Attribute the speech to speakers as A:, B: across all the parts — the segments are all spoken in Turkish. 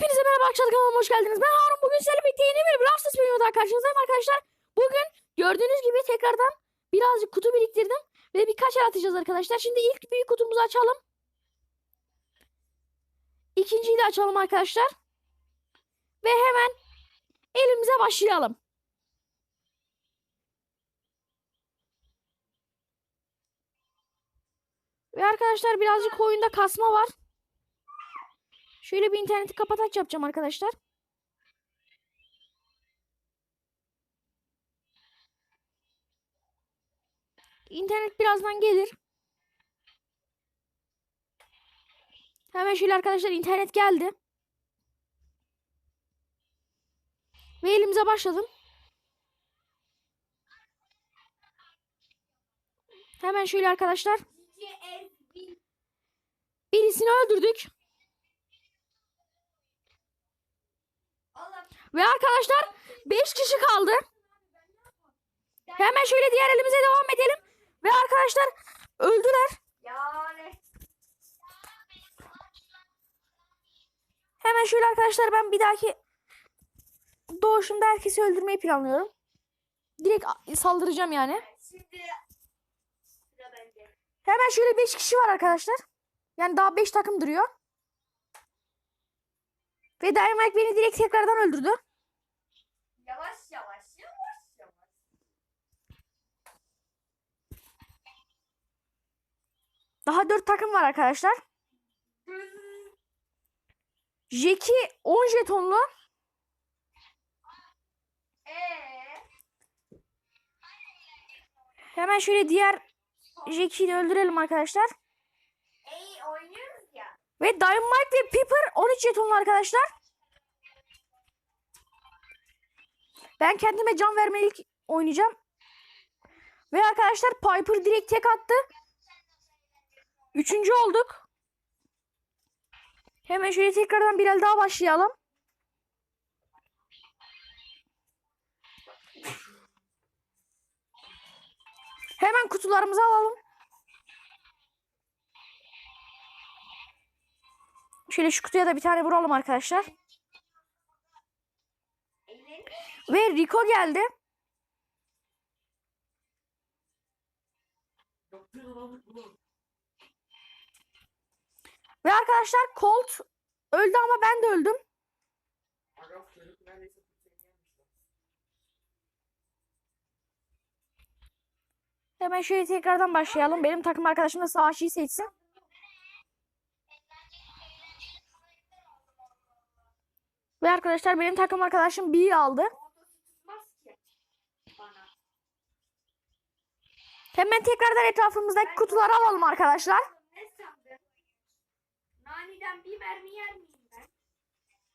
A: Hepinize merhaba arkadaşlar kanalıma hoş geldiniz. Ben Harun. Bugün sizlerle birlikte yeni bir Brawl Stars videoda karşınızdayım arkadaşlar. Bugün gördüğünüz gibi tekrardan birazcık kutu biriktirdim. Ve birkaç el atacağız arkadaşlar. Şimdi ilk büyük kutumuzu açalım. İkinciyi de açalım arkadaşlar. Ve hemen elimize başlayalım. Ve arkadaşlar birazcık oyunda kasma var. Şöyle bir interneti kapataç yapacağım arkadaşlar. İnternet birazdan gelir. Hemen şöyle arkadaşlar internet geldi. Ve elimize başladım. Hemen şöyle arkadaşlar. Birisini öldürdük. Ve arkadaşlar 5 kişi kaldı. Hemen şöyle diğer elimize devam edelim. Ve arkadaşlar öldüler. Hemen şöyle arkadaşlar ben bir dahaki doğuşumda herkesi öldürmeyi planlıyorum. Direkt saldıracağım yani. Hemen şöyle 5 kişi var arkadaşlar. Yani daha 5 takım duruyor. Ve Dynamite beni direkt tekrardan öldürdü.
B: Yavaş yavaş yavaş yavaş.
A: Daha 4 takım var arkadaşlar. Jeki 10 jetonlu.
B: Eee
A: Hemen şöyle diğer Jackie'yi de öldürelim arkadaşlar. Ve Dynamite ve Piper 13 jetonlu arkadaşlar. Ben kendime can vermelik oynayacağım. Ve arkadaşlar Piper direkt tek attı. Üçüncü olduk. Hemen şöyle tekrardan bir el daha başlayalım. Hemen kutularımızı alalım. Şöyle şu kutuya da bir tane vuralım arkadaşlar. Ve Rico geldi. Ve arkadaşlar Colt öldü ama ben de öldüm. Hemen şöyle tekrardan başlayalım. Benim takım arkadaşım da savaşçıyı seçsin. Ve arkadaşlar benim takım arkadaşım B'yi aldı. Hemen tekrardan etrafımızdaki kutuları alalım arkadaşlar.
B: Ben?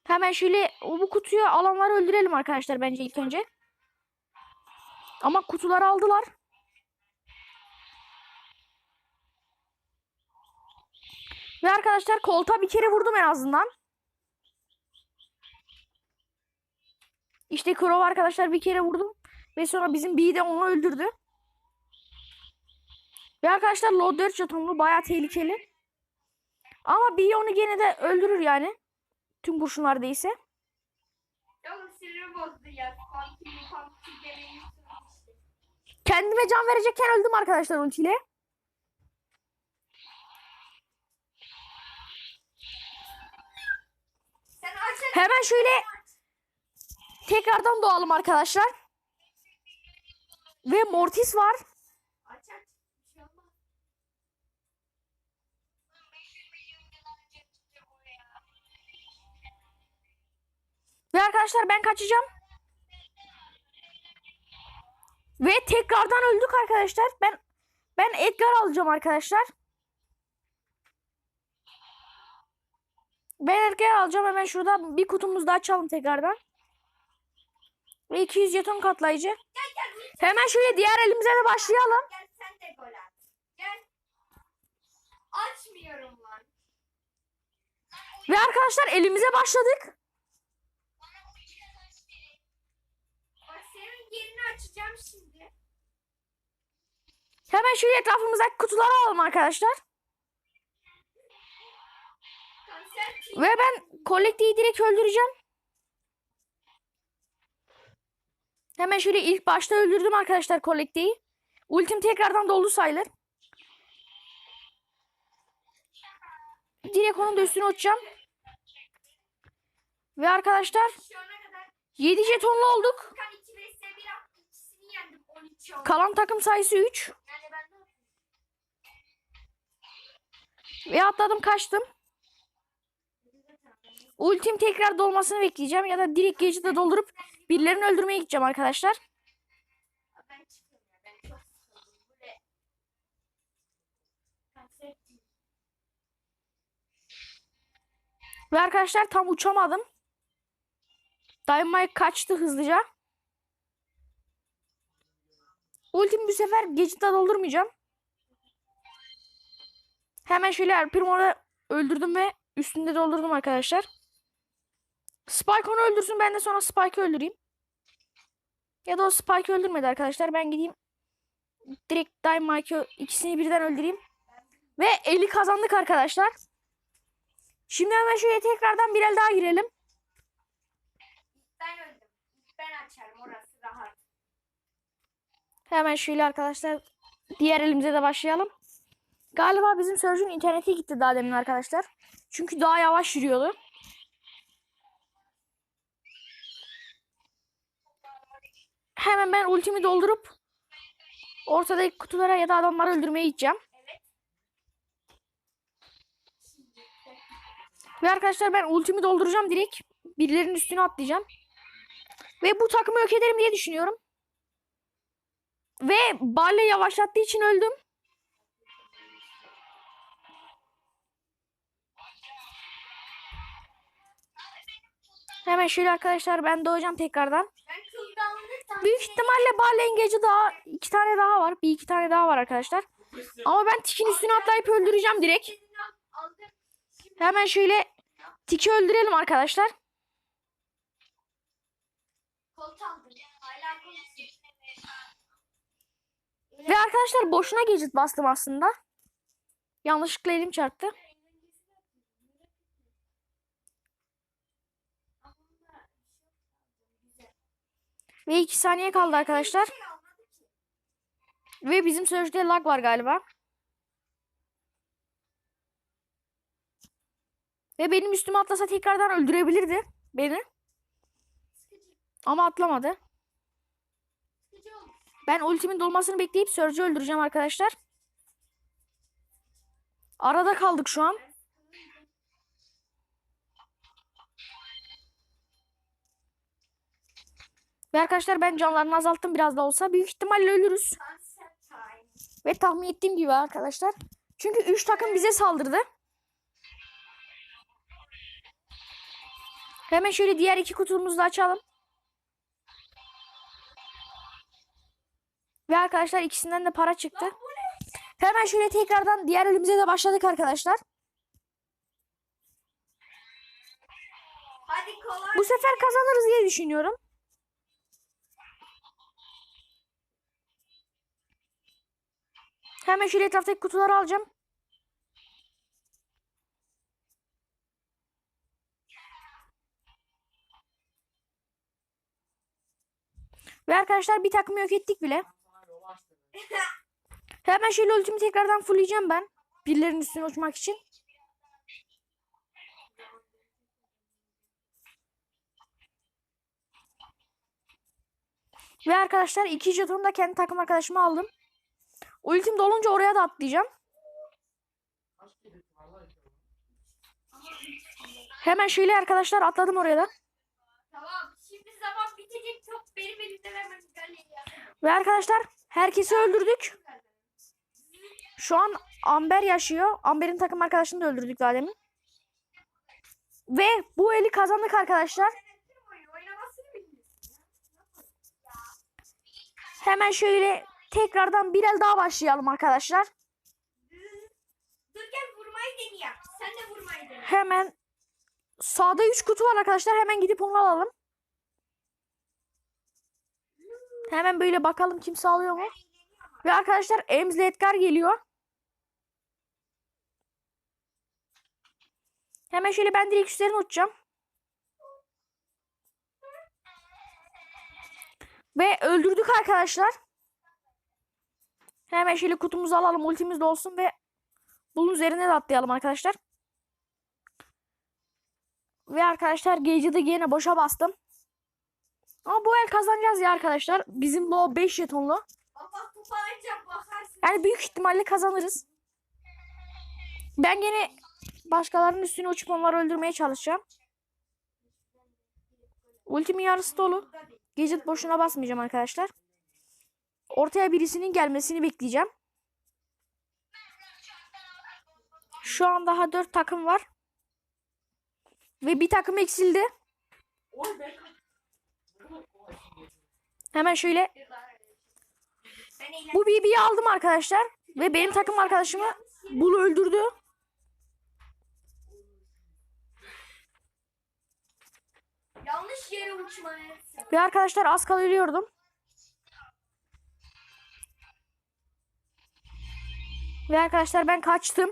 A: Hemen şöyle bu kutuyu alanları öldürelim arkadaşlar bence ilk önce. Ama kutuları aldılar. Ve arkadaşlar kolta bir kere vurdum en azından. İşte Crow arkadaşlar bir kere vurdum. Ve sonra bizim B'yi de onu öldürdü. Ve arkadaşlar Lord 4 jetonlu baya tehlikeli. Ama B onu gene de öldürür yani. Tüm kurşunlar değilse.
B: Bozdu ya.
A: Kendime can verecekken öldüm arkadaşlar ultiyle. Hemen şöyle tekrardan doğalım arkadaşlar. Ve Mortis var. Ve arkadaşlar ben kaçacağım. Ve tekrardan öldük arkadaşlar. Ben ben Edgar alacağım arkadaşlar. Ben Edgar alacağım. Hemen şurada bir kutumuzu da açalım tekrardan. Ve 200 jeton katlayıcı.
B: Gel gel.
A: Hemen şöyle diğer elimize de başlayalım.
B: Gel sen de gol at. Gel. Açmıyorum lan.
A: Ve arkadaşlar elimize başladık.
B: Bak senin yerini açacağım şimdi.
A: Hemen şöyle etrafımızdaki kutuları alalım arkadaşlar. Ve ben Collecte'yi direkt öldüreceğim. Hemen şöyle ilk başta öldürdüm arkadaşlar Collecte'yi. Ultim tekrardan doldu sayılır. Direkt onun da üstüne uçacağım. Ve arkadaşlar
B: Şu ana kadar
A: 7 jetonlu olduk.
B: Furkan 2 vs 1 attı. İkisini yendim. 13 oldu.
A: Kalan takım sayısı 3.
B: Yani ben de
A: Ve atladım kaçtım. Ultim tekrar dolmasını bekleyeceğim. Ya da direkt gadget'ı doldurup birilerini öldürmeye gideceğim arkadaşlar. Ve arkadaşlar tam uçamadım. Dynamite kaçtı hızlıca. Ultimi bu sefer Gadget'la doldurmayacağım. Hemen şöyle Primo'yu öldürdüm ve üstünde doldurdum arkadaşlar. Spike onu öldürsün ben de sonra Spike'ı öldüreyim. Ya da o Spike'ı öldürmedi arkadaşlar. Ben gideyim direkt Dynamite'ı ikisini birden öldüreyim. Ve eli kazandık arkadaşlar. Şimdi hemen şöyle tekrardan bir el daha girelim.
B: Ben öldüm. Ben açarım. Orası rahat.
A: Hemen şöyle arkadaşlar diğer elimize de başlayalım. Galiba bizim Surge'un interneti gitti daha demin arkadaşlar. Çünkü daha yavaş yürüyordu. Hemen ben ultimi doldurup ortadaki kutulara ya da adamları öldürmeye gideceğim. Ve arkadaşlar ben ultimi dolduracağım direkt. Birilerinin üstüne atlayacağım. Ve bu takımı yok ederim diye düşünüyorum. Ve Barley yavaşlattığı için öldüm. Hemen şöyle arkadaşlar ben doğacağım tekrardan. Büyük ihtimalle Barley'in gece daha iki tane daha var. Bir iki tane daha var arkadaşlar. Ama ben tikin üstüne atlayıp öldüreceğim direkt. Hemen şöyle tiki öldürelim arkadaşlar. Ve arkadaşlar boşuna gadget bastım aslında. Yanlışlıkla elim çarptı. Ve 2 saniye kaldı arkadaşlar. Ve bizim sözde lag var galiba. Ve benim üstüme atlasa tekrardan öldürebilirdi beni. Ama atlamadı. Ben ultimin dolmasını bekleyip Surge'ı öldüreceğim arkadaşlar. Arada kaldık şu an. Ve arkadaşlar ben canlarını azalttım biraz da olsa. Büyük ihtimalle ölürüz. Ve tahmin ettiğim gibi arkadaşlar. Çünkü 3 takım bize saldırdı. Hemen şöyle diğer iki kutumuzu da açalım. Ve arkadaşlar ikisinden de para çıktı. Hemen şöyle tekrardan diğer elimize de başladık arkadaşlar.
B: Hadi kolay.
A: Bu sefer kazanırız diye düşünüyorum. Hemen şöyle etraftaki kutuları alacağım. Ve arkadaşlar bir takımı yok ettik bile. Hemen şöyle ultimi tekrardan fullleyeceğim ben. Birilerinin üstüne uçmak için. Ve arkadaşlar iki jetonu da kendi takım arkadaşıma aldım. Ultim dolunca oraya da atlayacağım. Hemen şöyle arkadaşlar atladım oraya da.
B: Tamam. Şimdi zaman bitecek. Çok benim elimde vermem.
A: Ve arkadaşlar herkesi öldürdük. Şu an Amber yaşıyor. Amber'in takım arkadaşını da öldürdük daha demin. Ve bu eli kazandık arkadaşlar. Hemen şöyle tekrardan bir el daha başlayalım arkadaşlar.
B: Dur gel vurmayı deneyeyim. Sen de vurmayı dene.
A: Hemen sağda 3 kutu var arkadaşlar. Hemen gidip onu alalım. Hemen böyle bakalım kimse alıyor mu? Ve arkadaşlar Ems'le Edgar geliyor. Hemen şöyle ben direkt üstlerine uçacağım. Ve öldürdük arkadaşlar. Hemen şöyle kutumuzu alalım. Ultimiz de olsun ve bunun üzerine de atlayalım arkadaşlar. Ve arkadaşlar gece de yine boşa bastım. Ama bu el kazanacağız ya arkadaşlar. Bizim bu o 5 jetonlu. Yani büyük ihtimalle kazanırız. Ben gene başkalarının üstüne uçup onları öldürmeye çalışacağım. Ultimin yarısı dolu. Gadget boşuna basmayacağım arkadaşlar. Ortaya birisinin gelmesini bekleyeceğim. Şu an daha 4 takım var. Ve bir takım eksildi. Hemen şöyle bu BB'yi aldım arkadaşlar. Ve benim takım arkadaşımı Bul öldürdü.
B: Yanlış yere uçma Ersin.
A: Ve arkadaşlar az kala Ve arkadaşlar ben kaçtım.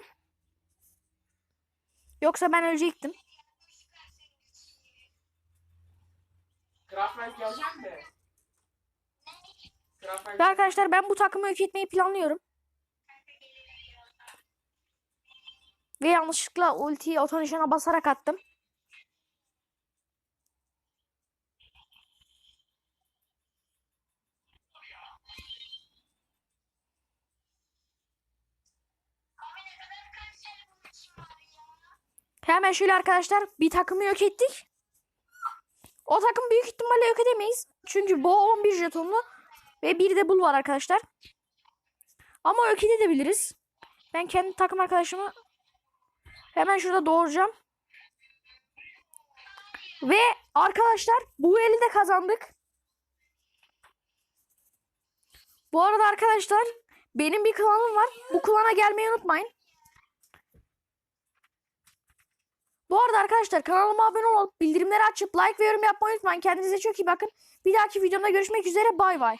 A: Yoksa ben ölecektim.
C: Grafman gelecek mi? Grafman
A: Ve arkadaşlar ben bu takımı yok etmeyi planlıyorum. Ve yanlışlıkla ultiyi otonişana basarak attım. Hemen şöyle arkadaşlar bir takımı yok ettik. O takım büyük ihtimalle yok edemeyiz. Çünkü bu 11 jetonlu ve bir de bul var arkadaşlar. Ama yok edebiliriz. Ben kendi takım arkadaşımı hemen şurada doğuracağım. Ve arkadaşlar bu eli de kazandık. Bu arada arkadaşlar benim bir klanım var. Bu klana gelmeyi unutmayın. Bu arada arkadaşlar kanalıma abone olup bildirimleri açıp like ve yorum yapmayı unutmayın. Kendinize çok iyi bakın. Bir dahaki videomda görüşmek üzere. Bay bay.